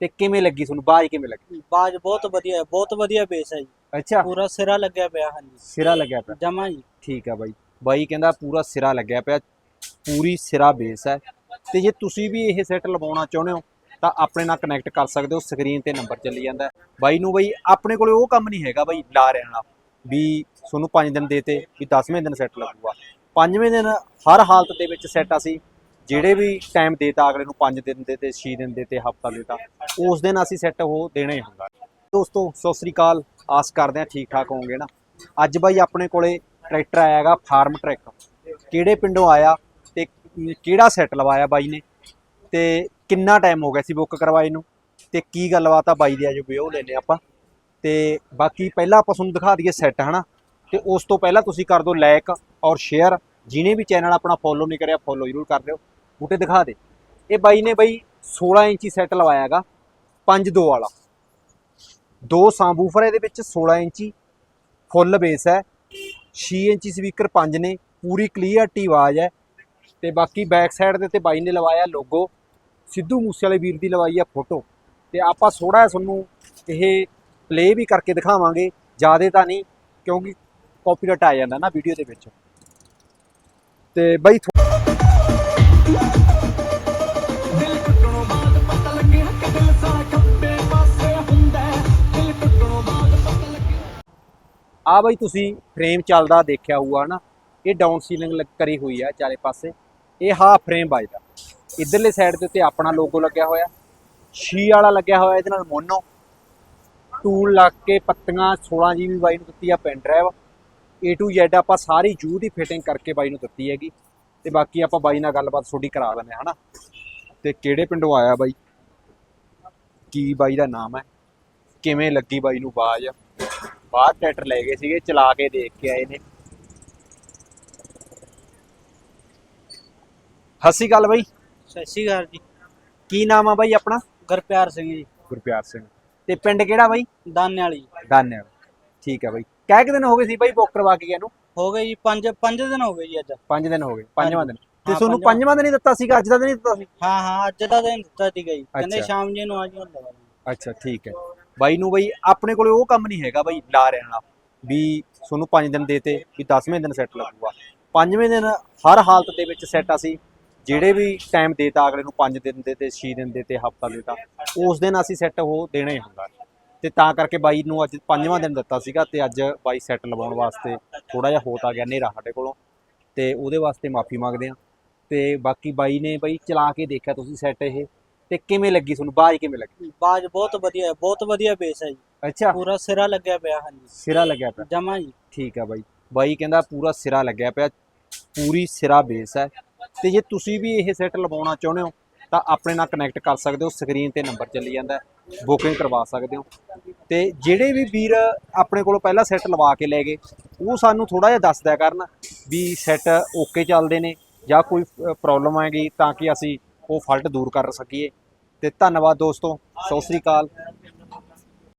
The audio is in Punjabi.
ਤੇ ਕਿਵੇਂ ਲੱਗੀ ਤੁਹਾਨੂੰ? ਬਾਜ ਕਿਵੇਂ ਲੱਗੀ? ਬਾਜ ਬਹੁਤ ਵਧੀਆ ਹੈ ਬਹੁਤ ਵਧੀਆ ਬੇਸ ਹੈ ਜੀ। ਅੱਛਾ। ਪੂਰਾ ਸਿਰਾ ਲੱਗਿਆ ਪਿਆ ਹਾਂਜੀ। ਸਿਰਾ ਲੱਗਿਆ ਪਿਆ। ਜਮਾ ਜੀ। ਠੀਕ ਆ ਬਾਈ। ਬਾਈ ਕਹਿੰਦਾ ਪੂਰਾ ਸਿਰਾ ਲੱਗਿਆ ਪਿਆ ਪੂਰੀ ਸਿਰਾ ਬੇਸ ਹੈ। ਤੇ ਜੇ ਤੁਸੀਂ ਵੀ ਇਹ ਸੈੱਟ ਲਵਾਉਣਾ ਚਾਹੁੰਦੇ ਹੋ ਤਾਂ ਆਪਣੇ ਨਾਲ ਕਨੈਕਟ ਕਰ ਸਕਦੇ ਹੋ ਸਕਰੀਨ ਤੇ ਨੰਬਰ ਚੱਲੀ ਜਾਂਦਾ। ਬਾਈ ਨੂੰ ਬਾਈ ਆਪਣੇ ਕੋਲੇ ਉਹ ਕੰਮ ਨਹੀਂ ਹੈਗਾ ਬਾਈ ਲਾ ਰਹਿਣ ਵਾਲਾ। ਵੀ ਤੁਹਾਨੂੰ 5 ਦਿਨ ਦੇਤੇ ਵੀ 10ਵੇਂ ਦਿਨ ਸੈੱਟ ਲੱਗੂਗਾ। 5ਵੇਂ ਦਿਨ ਹਰ ਹਾਲਤ ਦੇ ਵਿੱਚ ਸੈੱਟ ਅਸੀਂ ਜਿਹੜੇ ਵੀ ਟਾਈਮ ਦੇਤਾ, ਅਗਲੇ ਨੂੰ 5 ਦਿਨ ਦੇ ਤੇ 6 ਦਿਨ ਦੇ ਤੇ ਹਫਤਾ ਦੇਤਾ, ਉਸ ਦਿਨ ਅਸੀਂ ਸੈੱਟ ਉਹ ਦੇਣੇ ਹੁੰਦਾ। ਦੋਸਤੋ, ਸਤਿ ਸ੍ਰੀ ਅਕਾਲ। ਆਸ ਕਰਦੇ ਹਾਂ ਠੀਕ ਠਾਕ ਹੋਵੋਗੇ ਨਾ? ਅੱਜ ਬਾਈ ਆਪਣੇ ਕੋਲੇ ਟਰੈਕਟਰ ਆਇਆ ਹੈਗਾ ਫਾਰਮ ਟਰੈਕ ਕਿਹੜੇ ਪਿੰਡੋਂ ਆਇਆ ਤੇ ਕਿਹੜਾ ਸੈੱਟ ਲਵਾਇਆ ਬਾਈ ਨੇ? ਤੇ ਕਿੰਨਾ ਟਾਈਮ ਹੋ ਗਿਆ ਸੀ ਬੁੱਕ ਕਰਵਾਏ ਨੂੰ? ਤੇ ਕੀ ਗੱਲਬਾਤ ਆ ਬਾਈ ਦੀ ਅੱਜ ਵੀ ਉਹ ਲੈਨੇ ਆਪਾਂ। ਤੇ ਬਾਕੀ ਪਹਿਲਾਂ ਆਪਾਂ ਤੁਹਾਨੂੰ ਦਿਖਾ ਦਈਏ ਸੈੱਟ ਹਨਾ? ਤੇ ਉਸ ਤੋਂ ਪਹਿਲਾਂ ਤੁਸੀਂ ਕਰ ਦਿਓ ਲਾਈਕ ਔਰ ਸ਼ੇਅਰ ਜਿਹਨੇ ਵੀ ਚੈਨਲ ਆਪਣਾ ਫੋਲੋ ਨਹੀਂ ਕਰਿਆ ਫੋਲੋ ਜ਼ਰੂਰ ਕਰ ਲਿਓ ਬੂਟੇ ਦਿਖਾ ਦੇ। ਇਹ ਬਾਈ ਨੇ ਬਾਈ 16 ਇੰਚੀ ਸੈੱਟ ਲਵਾਇਆ ਹੈਗਾ 5-2 ਵਾਲਾ। ਦੋ ਸਾਬੂਫਰ ਇਹਦੇ ਵਿੱਚ 16 ਇੰਚੀ ਫੁੱਲ ਬੇਸ ਹੈ। 6 ਇੰਚੀ ਸਪੀਕਰ 5 ਨੇ, ਪੂਰੀ ਕਲੀਅਰਟੀ ਆਵਾਜ਼ ਹੈ। ਤੇ ਬਾਕੀ ਬੈਕ ਸਾਈਡ ਦੇ ਤੇ ਬਾਈ ਨੇ ਲਵਾਇਆ ਲੋਗੋ ਸਿੱਧੂ ਮੂਸੇ ਵਾਲੇ ਵੀਰ ਦੀ ਲਵਾਈ ਆ ਫੋਟੋ ਤੇ ਆਪਾਂ ਥੋੜਾ ਜਿਹਾ ਤੁਹਾਨੂੰ ਇਹ ਪਲੇ ਵੀ ਕਰਕੇ ਦਿਖਾਵਾਂਗੇ, ਜਿਆਦੇ ਤਾਂ ਨਹੀਂ, ਕਿਉਂਕਿ ਕਾਪੀਰਾਈਟ ਆ ਜਾਂਦਾ ਨਾ ਵੀਡੀਓ ਦੇ ਵਿੱਚ। ਤੇ ਬਾਈ ਆ ਬਾਈ ਤੁਸੀਂ ਫਰੇਮ ਚੱਲਦਾ ਦੇਖਿਆ ਹੋਊਗਾ ਨਾ ਇਹ ਡਾਊਨ ਸੀਲਿੰਗ ਕਰੀ ਹੋਈ ਆ ਚਾਰੇ ਪਾਸੇ। ਇਹ ਹਾਫ ਫਰੇਮ ਵੱਜਦਾ ਇਧਰਲੇ ਸਾਈਡ ਦੇ ਉੱਤੇ ਆਪਣਾ ਲੋਗੋ ਲੱਗਿਆ ਹੋਇਆ। ਛੀ ਵਾਲਾ ਲੱਗਿਆ ਹੋਇਆ ਇਹਦੇ ਨਾਲ ਮੋਨੋ। ਟੂਲ ਲੱਗ ਕੇ ਪੱਤੀਆਂ 16 ਜੀਬੀ ਬਾਈ ਨੂੰ ਦਿੱਤੀ ਆ pen drive A to Z ਆਪਾਂ ਸਾਰੀ ਜੂ ਦੀ ਫਿਟਿੰਗ ਕਰਕੇ ਬਾਈ ਨੂੰ ਦਿੱਤੀ ਹੈਗੀ। ਤੇ ਬਾਕੀ ਆਪਾਂ ਬਾਈ ਨਾਲ ਗੱਲਬਾਤ ਥੋੜੀ ਕਰਾ ਹਾਂ ਹਨਾ? ਤੇ ਕਿਹੜੇ ਪਿੰਡੋਂ ਆਇਆ ਬਾਈ? ਕੀ ਬਾਈ ਦਾ ਨਾਮ ਹੈ? ਕਿਵੇਂ ਲੱਗੀ ਬਾਈ ਨੂੰ ਬਾਜ? ਬਾਹਰ ਟਰੈਕਟਰ ਲੈ ਗਏ ਸੀਗੇ ਚਲਾ ਕੇ ਦੇਖ ਕੇ ਆਏ ਨੇ। ਹੱਸੀ ਗੱਲ ਬਾਈ। ਸਤਿ ਸ਼੍ਰੀ ਅਕਾਲ ਜੀ। ਕੀ ਨਾਮ ਆ ਬਾਈ ਆਪਣਾ? ਗੁਰਪਿਆਰ ਸਿੰਘ ਜੀ। ਗੁਰਪਿਆਰ ਸਿੰਘ। ਤੇ ਪਿੰਡ ਕਿਹੜਾ ਬਾਈ? ਦਾਨੇ ਵਾਲੀ ਦਾਨਿਆਲ। ਠੀਕ ਆ ਬਾਈ। ਕਹਿ ਕਿ ਦਿਨ ਹੋ ਗਏ ਸੀ ਬਾਈ ਬੁੱਕ ਕਰਵਾ ਕੇ ਗਿਆ ਨੂੰ? ਹੋ ਗਏ ਜੀ 5 5 ਦਿਨ ਹੋ ਗਏ ਜੀ ਅੱਜ। 5 ਦਿਨ ਹੋ ਗਏ ਪੰਜਵਾਂ ਦਿਨ। ਤੇ ਹਾਂ, ਤੁਹਾਨੂੰ ਪੰਜਵਾਂ। ਪੰਜਵਾਂ ਦਿਨ ਹੀ ਦਿੱਤਾ ਸੀਗਾ ਅੱਜ ਦਾ ਦਿਨ ਹੀ ਦਿੱਤਾ ਸੀ? ਹਾਂ ਹਾਂ ਅੱਜ ਦਾ ਦਿਨ ਦਿੱਤਾ ਸੀਗਾ ਜੀ। ਕਹਿੰਦੇ ਅੱਛਾ। ਸ਼ਾਮ ਜੀ ਨੂੰ ਆ ਜੀ ਹੁੰਦਾ ਵਾ ਅੱਛਾ ਠੀਕ ਹੈ। ਬਾਈ ਨੂੰ ਬਾਈ ਆਪਣੇ ਕੋਲੇ ਉਹ ਕੰਮ ਨਹੀਂ ਹੈਗਾ ਬਾਈ ਲਾ ਰਹਿਣ ਵੀ ਤੁਹਾਨੂੰ 5 ਦਿਨ ਦੇਤੇ ਵੀ 10ਵੇਂ ਦਿਨ ਸੈੱਟ ਲੱਗੂਗਾ। 5ਵੇਂ ਦਿਨ ਹਰ ਹਾਲਤ ਦੇ ਵਿੱਚ ਸੈੱਟ ਅਸੀਂ। ਜਿਹੜੇ ਵੀ ਟਾਈਮ ਦੇਤਾ ਅਗਲੇ ਨੂੰ 5 ਦਿਨ ਦੇ ਤੇ 6 ਦਿਨ ਦੇ ਤੇ ਹਫਤਾ ਦੇਤਾ। ਉਸ ਦਿਨ ਅਸੀਂ ਸੈੱਟ ਉਹ ਦੇਣਾ ਹੀ ਹੁੰਦਾ। ਤੇ ਤਾਂ ਕਰਕੇ ਬਾਈ ਨੂੰ ਅੱਜ ਪੰਜਵਾਂ ਦਿਨ ਦਿੱਤਾ ਸੀਗਾ ਤੇ ਅੱਜ ਬਾਈ ਸੈੱਟ ਲਵਾਉਣ ਵਾਸਤੇ ਥੋੜਾ ਜਿਹਾ ਹੋਤ ਆ ਗਿਆ ਹਨੇਰਾ ਸਾਡੇ ਕੋਲੋਂ ਤੇ ਉਹਦੇ ਵਾਸਤੇ ਮਾਫੀ ਮੰਗਦੇ ਆ ਤੇ ਬਾਕੀ ਬਾਈ ਨੇ ਬਾਈ ਚਲਾ ਕੇ ਦੇਖਿਆ ਤੁਸੀਂ ਸੈੱਟ ਇਹ ਤੇ ਕਿਵੇਂ ਲੱਗੀ ਤੁਹਾਨੂੰ? ਬਾਜ ਕਿਵੇਂ ਲੱਗੀ? ਬਾਜ ਬਹੁਤ ਵਧੀਆ ਹੈ ਬਹੁਤ ਵਧੀਆ ਬੇਸ ਹੈ ਜੀ। ਅੱਛਾ। ਪੂਰਾ ਸਿਰਾ ਲੱਗਿਆ ਪਿਆ ਹਾਂਜੀ। ਸਿਰਾ ਲੱਗਿਆ ਪਿਆ। ਜਮਾ ਜੀ। ਠੀਕ ਆ ਬਾਈ। ਬਾਈ ਕਹਿੰਦਾ ਪੂਰਾ ਸਿਰਾ ਲੱਗਿਆ ਪਿਆ ਪੂਰੀ ਸਿਰਾ ਬੇਸ ਹੈ। ਤੇ ਜੇ ਤੁਸੀਂ ਵੀ ਇਹ ਸੈੱਟ ਲਵਾਉਣਾ ਚਾਹੁੰਦੇ ਹੋ ਤਾਂ ਆਪਣੇ ਨਾਲ ਕਨੈਕਟ ਕਰ ਸਕਦੇ ਹੋ ਸਕਰੀਨ ਤੇ ਨੰਬਰ ਚੱਲੀ ਜਾਂਦਾ ਬੁਕਿੰਗ ਕਰਵਾ ਸਕਦੇ ਹੋ। ਤੇ ਜਿਹੜੇ ਵੀ ਵੀਰ ਆਪਣੇ ਕੋਲੋਂ ਪਹਿਲਾਂ ਸੈੱਟ ਲਵਾ ਕੇ ਲੈ ਗਏ, ਉਹ ਸਾਨੂੰ ਥੋੜਾ ਜਿਹਾ ਦੱਸ ਦਿਆ ਕਰਨ ਵੀ ਸੈੱਟ ਓਕੇ ਚੱਲਦੇ ਨੇ ਜਾਂ ਕੋਈ ਪ੍ਰੋਬਲਮ ਆਏਗੀ ਤਾਂ ਕਿ ਅਸੀਂ ਉਹ ਫਾਲਟ ਦੂਰ ਕਰ ਸਕੀਏ। ਤੇ ਧੰਨਵਾਦ ਦੋਸਤੋ, ਸਤਿ ਸ੍ਰੀ ਅਕਾਲ।